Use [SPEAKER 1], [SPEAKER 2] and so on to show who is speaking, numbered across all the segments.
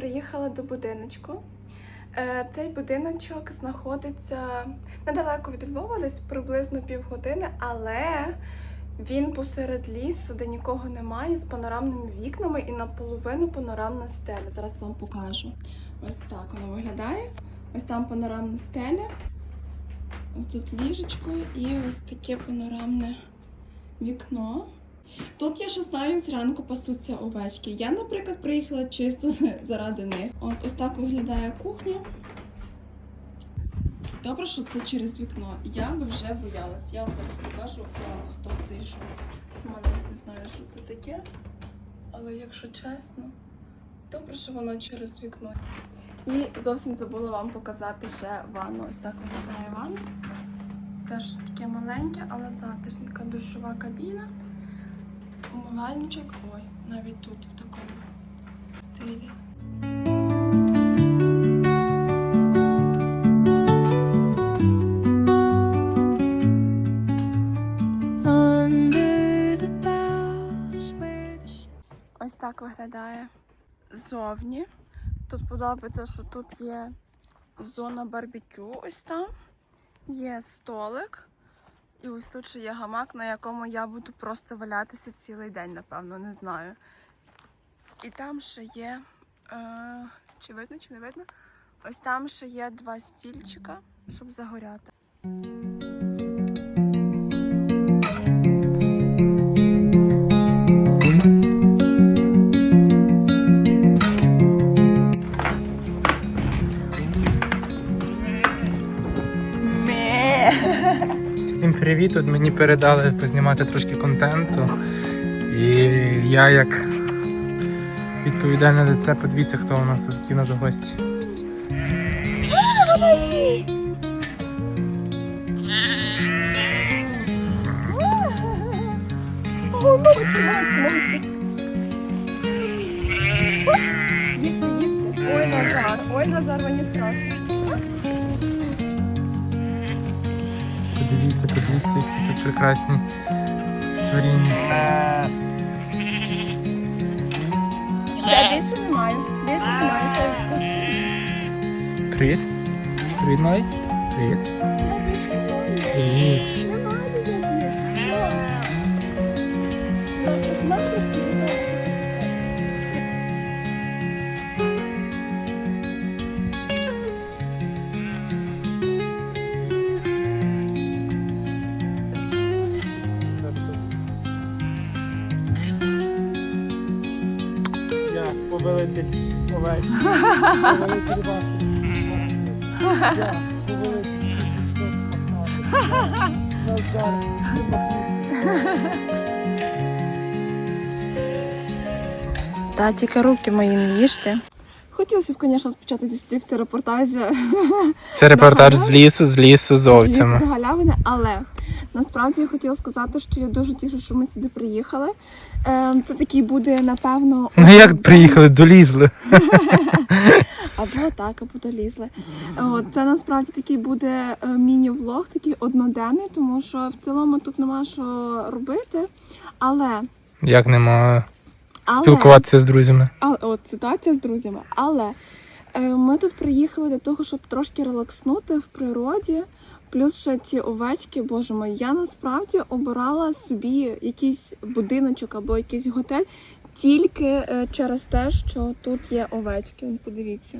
[SPEAKER 1] приїхала до будиночку. Е, Цей будиночок знаходиться недалеко від Львова, десь приблизно півгодини, але він посеред лісу, де нікого немає, з панорамними вікнами і наполовину панорамна стеля. Зараз вам покажу. Ось так воно виглядає. Ось там панорамна стеля. Ось тут ліжечко і ось таке панорамне вікно. Тут я ще знаю, зранку пасуться овечки. Я, наприклад, приїхала чисто заради них. От ось так виглядає кухня. Добре, що це через вікно. Я би вже боялась. Я вам зараз покажу, хто це і що це. Сама навіть не знаю, що це таке. Але якщо чесно, добре, що воно через вікно. І зовсім забула вам показати ще ванну. Ось так виглядає ванна. Теж таке маленьке, але затишненька душова кабіна. Умивальничок. Ой, навіть тут в такому стилі. Ось так виглядає зовні. Тут подобається, що тут є зона барбекю, ось там. Є столик. І ось тут ще є гамак, на якому я буду просто валятися цілий день, напевно, не знаю. І там ще є. Е, чи видно, чи не видно? Ось там ще є два стільчика, щоб загоряти.
[SPEAKER 2] Привіт! Тут мені передали познімати трошки контенту. І я як відповідальне лице, подивіться, хто у нас які у нас гості.
[SPEAKER 1] Ой, Назар, ой, Назар, мені страшно.
[SPEAKER 2] Подивіться, подивіться, які тут прекрасні створіння.
[SPEAKER 1] Все, більше немає. Більше немає. Все.
[SPEAKER 2] Привіт. Привіт, малий. Привіт. Привіт. Повелитель овець. Повелитель ваших. Я повелитель Назар.
[SPEAKER 1] Та тільки руки мої не їжте. Хотілося б, звісно, спочатку зі це репортаж
[SPEAKER 2] Це репортаж з лісу, з лісу з овцями.
[SPEAKER 1] з галявини, але насправді я хотіла сказати, що я дуже тішу, що ми сюди приїхали. Ем, Це такий буде, напевно,
[SPEAKER 2] Ну як приїхали, долізли.
[SPEAKER 1] або так, або долізли. От, це насправді такий буде е, міні-влог, такий одноденний, тому що в цілому тут нема що робити. Але,
[SPEAKER 2] Як нема
[SPEAKER 1] але
[SPEAKER 2] спілкуватися з друзями.
[SPEAKER 1] Але от ситуація з друзями. Але е, ми тут приїхали для того, щоб трошки релакснути в природі. Плюс ще ці овечки, боже мой, я насправді обирала собі якийсь будиночок або якийсь готель тільки е, через те, що тут є овечки. Подивіться.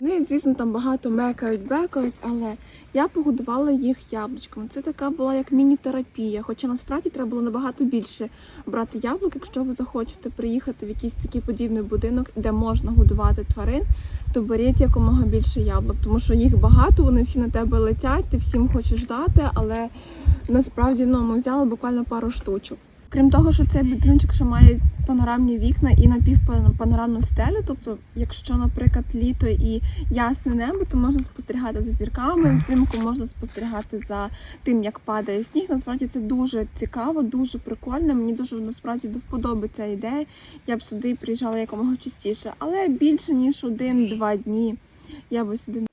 [SPEAKER 1] Вони, звісно, там багато мекають, бекають, але я погодувала їх яблучками. Це така була як міні-терапія. Хоча насправді треба було набагато більше брати яблук, якщо ви захочете приїхати в якийсь такий подібний будинок, де можна годувати тварин, то беріть якомога більше яблук, тому що їх багато, вони всі на тебе летять, ти всім хочеш дати, але насправді ну, ми взяли буквально пару штучок. Крім того, що цей будиночок ще має панорамні вікна і напівпанорамну стелю. Тобто, якщо, наприклад, літо і ясне небо, то можна спостерігати за зірками, взимку можна спостерігати за тим, як падає сніг. Насправді це дуже цікаво, дуже прикольно. Мені дуже насправді до вподоби ця ідея. Я б сюди приїжджала якомога частіше, але більше ніж один-два дні я би сюди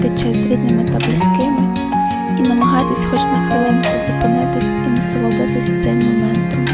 [SPEAKER 1] Проводьте час з рідними та близькими і намагайтесь хоч на хвилинку зупинитись і насолодитись цим моментом.